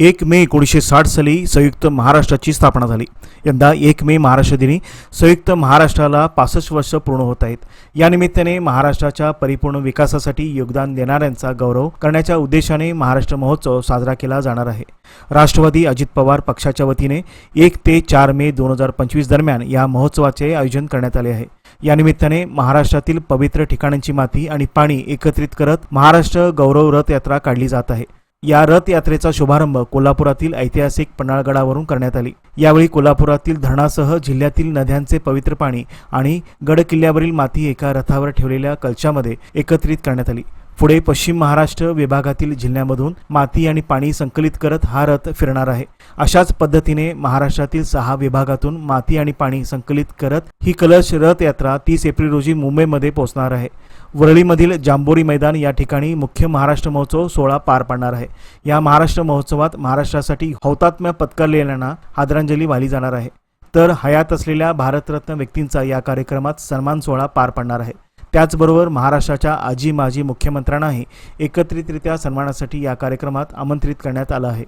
एक मे एकोणीसशे साठ साली संयुक्त महाराष्ट्राची स्थापना झाली. यंदा एक मे महाराष्ट्र दिनी संयुक्त महाराष्ट्राला पासष्ट वर्ष पूर्ण होत आहेत. या निमित्ताने महाराष्ट्राच्या परिपूर्ण विकासासाठी योगदान देणाऱ्यांचा गौरव करण्याच्या उद्देशाने महाराष्ट्र महोत्सव साजरा केला जाणार आहे. राष्ट्रवादी अजित पवार पक्षाच्या वतीने एक ते चार मे दोन हजार पंचवीस दरम्यान या महोत्सवाचे आयोजन करण्यात आले आहे. या निमित्ताने महाराष्ट्रातील पवित्र ठिकाणांची माती आणि पाणी एकत्रित करत महाराष्ट्र गौरव रथ यात्रा काढली जात आहे. या रथयात्रेचा शुभारंभ कोल्हापुरातील ऐतिहासिक पन्हाळगडावरून करण्यात आली. यावेळी कोल्हापुरातील धरणासह जिल्ह्यातील नद्यांचे पवित्र पाणी आणि गड किल्ल्यावरील माती एका रथावर ठेवलेल्या कलशामध्ये एकत्रित करण्यात आली. पुढे पश्चिम महाराष्ट्र विभागातील जिल्ह्यामधून माती आणि पाणी संकलित करत हा रथ फिरणार आहे. अशाच पद्धतीने महाराष्ट्रातील सहा विभागातून माती आणि पाणी संकलित करत ही कलश रथ यात्रा तीस एप्रिल रोजी मुंबईमध्ये पोहोचणार आहे. वरळीमधील जांबोरी मैदान या ठिकाणी मुख्य महाराष्ट्र महोत्सव सोहळा पार पडणार आहे. या महाराष्ट्र महोत्सवात महाराष्ट्रासाठी हौतात्म्य पत्करलेल्यांना आदरांजली वाहिली जाणार आहे. तर हयात असलेल्या भारतरत्न व्यक्तींचा या कार्यक्रमात सन्मान सोहळा पार पडणार आहे. त्याचबरोबर महाराष्ट्राच्या आजी माजी मुख्यमंत्र्यांनाही एकत्रितरित्या सन्मानासाठी या कार्यक्रमात आमंत्रित करण्यात आलं आहे.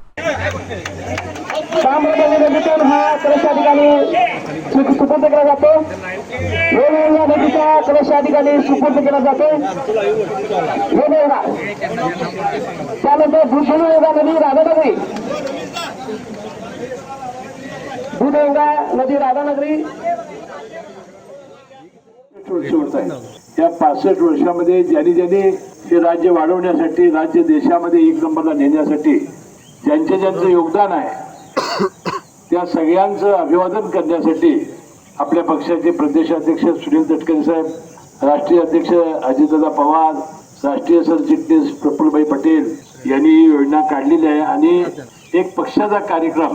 हा सुपूर्द केला जातो वेगवेगळ्या नदीचा कलश या ठिकाणी सुपूर्द केला जातो वेगवेगळा त्यानंतर नदी राधानगरी भूगंगा नदी राधानगरी या पासष्ट वर्षामध्ये ज्यांनी ज्यांनी हे राज्य वाढवण्यासाठी राज्य देशामध्ये एक नंबरला नेण्यासाठी ज्यांचे ज्यांचं योगदान आहे त्या सगळ्यांचं अभिवादन करण्यासाठी आपल्या पक्षाचे प्रदेशाध्यक्ष सुनील तटकरे साहेब राष्ट्रीय अध्यक्ष अजितदादा पवार राष्ट्रीय सरचिटणीस प्रफुल्लभाई पटेल यांनी ही योजना काढलेली आहे आणि एक पक्षाचा कार्यक्रम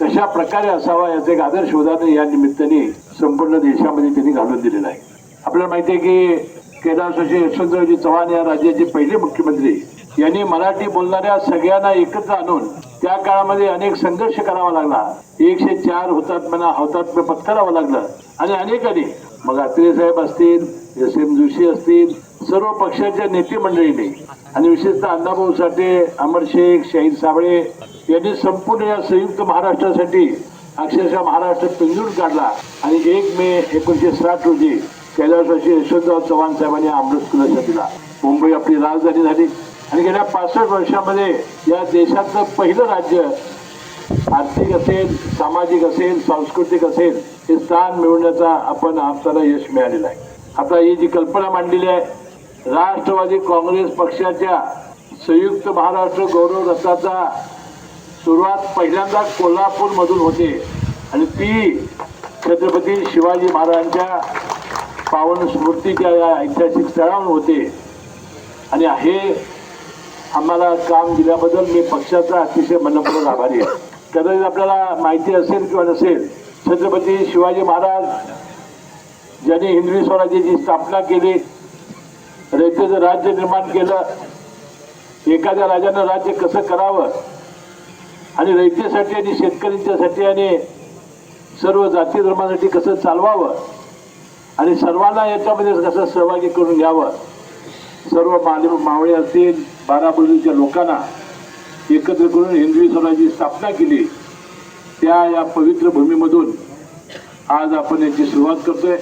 कशा प्रकारे असावा याचं एक आदर्श उदाहरण या निमित्ताने संपूर्ण देशामध्ये त्यांनी घालून दिलेलं आहे. आपल्याला माहिती आहे की कैलासवासी यशवंतरावजी चव्हाण या राज्याचे पहिले मुख्यमंत्री. यांनी मराठी बोलणाऱ्या सगळ्यांना एकत्र आणून त्या काळामध्ये अनेक संघर्ष करावा लागला. एकशे चार हुतात्म्यांना हौतात्म्य पत्करावं लागलं. आणि अनेकांनी मग अत्रे साहेब असतील एस एम जोशी असतील सर्व पक्षाच्या नेतेमंडळीने आणि विशेषतः अण्णाभाऊ साठे अमर शेख शाहीद साबळे यांनी संपूर्ण या संयुक्त महाराष्ट्रासाठी अक्षरशः महाराष्ट्र पिंजून काढला. आणि एक मे एकोणीसशे साठ रोजी कैलासवासी यशवंतराव चव्हाण साहेबांनी अमृत कलश दिला मुंबई आपली राजधानी झाली. आणि गेल्या पासष्ट वर्षामध्ये या देशातलं पहिलं राज्य आर्थिक असेल सामाजिक असेल सांस्कृतिक असेल हे स्थान मिळवण्याचा आपण आपल्याला यश मिळालेलं आहे. आता ही जी कल्पना मांडलेली आहे राष्ट्रवादी काँग्रेस पक्षाच्या संयुक्त महाराष्ट्र गौरव रथाचा सुरुवात पहिल्यांदा कोल्हापूरमधून होते. आणि ती छत्रपती शिवाजी महाराजांच्या पावन स्मृतीच्या या ऐतिहासिक स्थळावर होते. आणि हे आम्हाला काम दिल्याबद्दल मी पक्षाचा अतिशय मनपूर्वक आभारी आहे. कदाचित आपल्याला माहिती असेल किंवा नसेल छत्रपती शिवाजी महाराज ज्यांनी हिंदवी स्वराज्याची स्थापना केली रयतेचं राज्य निर्माण केलं एखाद्या राजानं राज्य कसं करावं आणि रयतेसाठी आणि शेतकऱ्यांच्यासाठी आणि सर्व जाती धर्मासाठी कसं चालवावं आणि सर्वांना याच्यामध्ये कसं सहभागी करून घ्यावं? सर्व माले मावळे असतील बाराबुलीच्या लोकांना एकत्र करून हिंदवी स्वराज्याची स्थापना केली. त्या या पवित्र भूमीमधून आज आपण याची सुरुवात करतोय.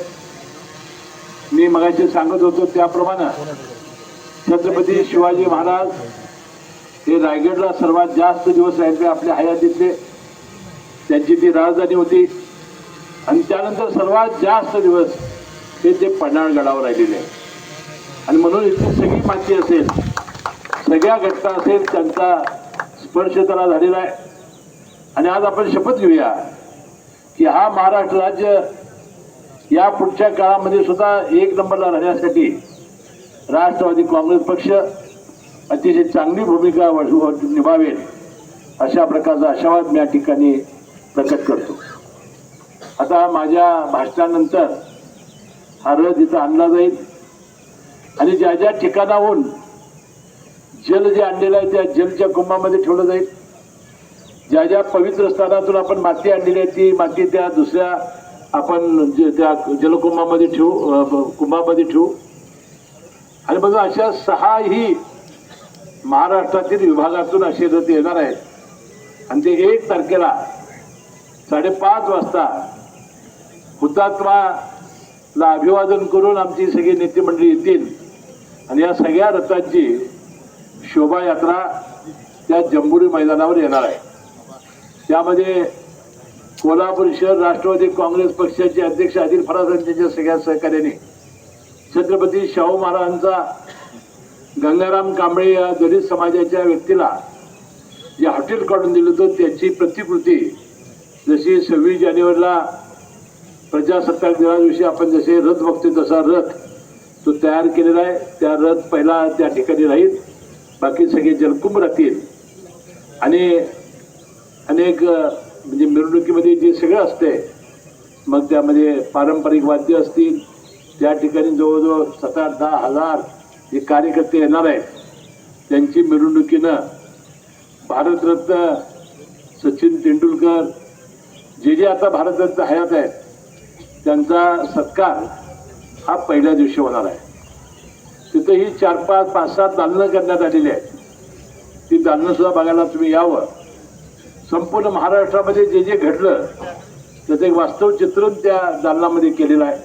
मी मगाशी सांगत होतो त्याप्रमाणे छत्रपती शिवाजी महाराज हे रायगडला सर्वात जास्त दिवस राहिले आपल्या हयातीतले. त्यांची ती राजधानी होती. आणि त्यानंतर सर्वात जास्त दिवस हे ते पन्हाळगडावर राहिलेले आहे आणि म्हणून इथली सगळी माती असेल सगळ्या घटना असेल त्यांचा स्पर्श त्याला झालेला आहे. आणि आज आपण शपथ घेऊया की हा महाराष्ट्र राज्य या पुढच्या काळामध्ये सुद्धा एक नंबरला राहण्यासाठी राष्ट्रवादी काँग्रेस पक्ष अतिशय चांगली भूमिका वठ- निभावेल अशा प्रकारचा आशावाद मी या ठिकाणी प्रकट करतो. आता माझ्या भाषणानंतर हा रथ इथं आणला जाईल. आणि ज्या ज्या ठिकाणाहून जल जे आणलेलं आहे त्या जलच्या कुंभामध्ये ठेवलं जाईल. ज्या ज्या पवित्र स्थानातून आपण माती आणलेली आहे ती माती त्या दुसऱ्या आपण त्या जलकुंभामध्ये ठेवू कुंभामध्ये ठेवू. आणि बघा अशा सहाही महाराष्ट्रातील विभागातून असे रथ येणार आहेत. आणि ते एक तारखेला साडेपाच वाजता ला अभिवादन करून आमची सगळी नेते मंडळी येतील. आणि या सगळ्या रथांची शोभायात्रा त्या जंबुरी मैदानावर येणार आहे. त्यामध्ये कोल्हापूर शहर राष्ट्रवादी काँग्रेस पक्षाचे अध्यक्ष आदिल फराज यांच्या सगळ्या सहकार्याने छत्रपती शाहू महाराजांचा गंगाराम कांबळे या दलित समाजाच्या व्यक्तीला जे हॉटेल काढून दिलं होतं त्याची प्रतिकृती जशी सव्वीस जानेवारीला प्रजासत्ताक दिनाविषयी दिवशी आपण जसे रथ बघतो तसा रथ तो तयार केलेला आहे. त्या रथ पहिला त्या ठिकाणी राहील. बाकी सगळे जलकुंभ राहतील. आणि अनेक म्हणजे मिरवणुकीमध्ये जे सगळं असते मग त्यामध्ये पारंपरिक वाद्य असतील. त्या ठिकाणी जवळजवळ सात आठ दहा हजार जे कार्यकर्ते येणार आहेत त्यांची मिरवणुकीनं भारतरत्न सचिन तेंडुलकर जे जे आता भारतरत्न हयात आहेत त्यांचा सत्कार हा पहिल्या दिवशी होणार आहे. तिथं ही चार पाच पाच सात दालनं करण्यात आलेली आहेत. ती दालनंसुद्धा बघायला तुम्ही यावं. संपूर्ण महाराष्ट्रामध्ये जे जे घडलं त्याचं एक वास्तव चित्रण त्या दालनामध्ये केलेलं आहे.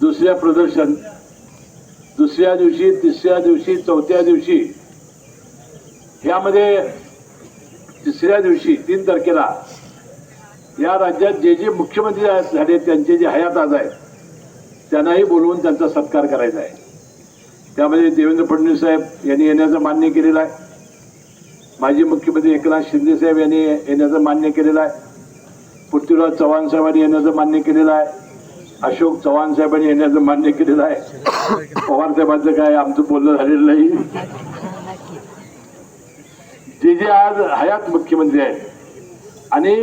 दुसऱ्या प्रदर्शन दुसऱ्या दिवशी तिसऱ्या दिवशी चौथ्या दिवशी ह्यामध्ये तिसऱ्या दिवशी तीन तारखेला या राज्यात जे जे मुख्यमंत्री झाले त्यांचे जे हयात आज आहेत त्यांनाही बोलवून त्यांचा सत्कार करायचा आहे. त्यामध्ये देवेंद्र फडणवीस साहेब यांनी येण्याचं मान्य केलेलं आहे. माजी मुख्यमंत्री एकनाथ शिंदे साहेब यांनी येण्याचं मान्य केलेलं आहे. पृथ्वीराज चव्हाण साहेबांनी येण्याचं मान्य केलेलं आहे. अशोक चव्हाण साहेबांनी येण्याचं मान्य केलेलं आहे. पवार साहेबांचं काय आमचं बोलणं झालेलं नाही. जे जे आज हयात मुख्यमंत्री आहेत आणि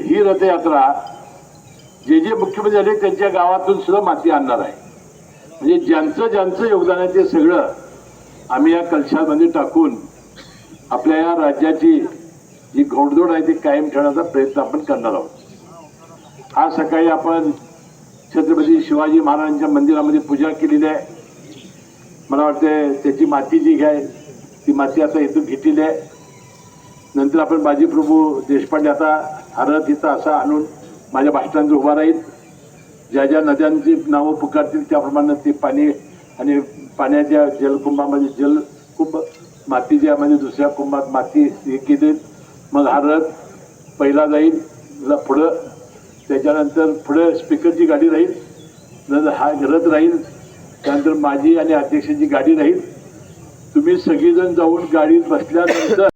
ही रथयात्रा जे जे मुख्यमंत्री झाले त्यांच्या गावातून सुद्धा माती आणणार आहे. म्हणजे ज्यांचं ज्यांचं योगदान आहे ते सगळं आम्ही या कलशामध्ये टाकून आपल्या या राज्याची जी घोडदोड आहे ती कायम ठेवण्याचा प्रयत्न आपण करणार आहोत. आज सकाळी आपण छत्रपती शिवाजी महाराजांच्या मंदिरामध्ये पूजा केलेली आहे. मला वाटतं त्याची माती जी घ्याय ती माती आता इथून घेतलेली आहे. नंतर आपण बाजीप्रभू देशपांडे आता हरत इथं असा आणून माझ्या भाषणांचं उभा राहील. ज्या ज्या नद्यांची नावं पुकारतील त्याप्रमाणे ते पाणी आणि पाण्याच्या जलकुंभामध्ये जलकुंभ मातीच्या म्हणजे दुसऱ्या कुंभात माती हे केली मग हा रथ पहिला जाईल पुढं. त्याच्यानंतर पुढं स्पीकरची गाडी राहील. नंतर हा रथ राहील. त्यानंतर माझी आणि अध्यक्षाची गाडी राहील. तुम्ही सगळीजण जाऊन गाडीत बसल्यानंतर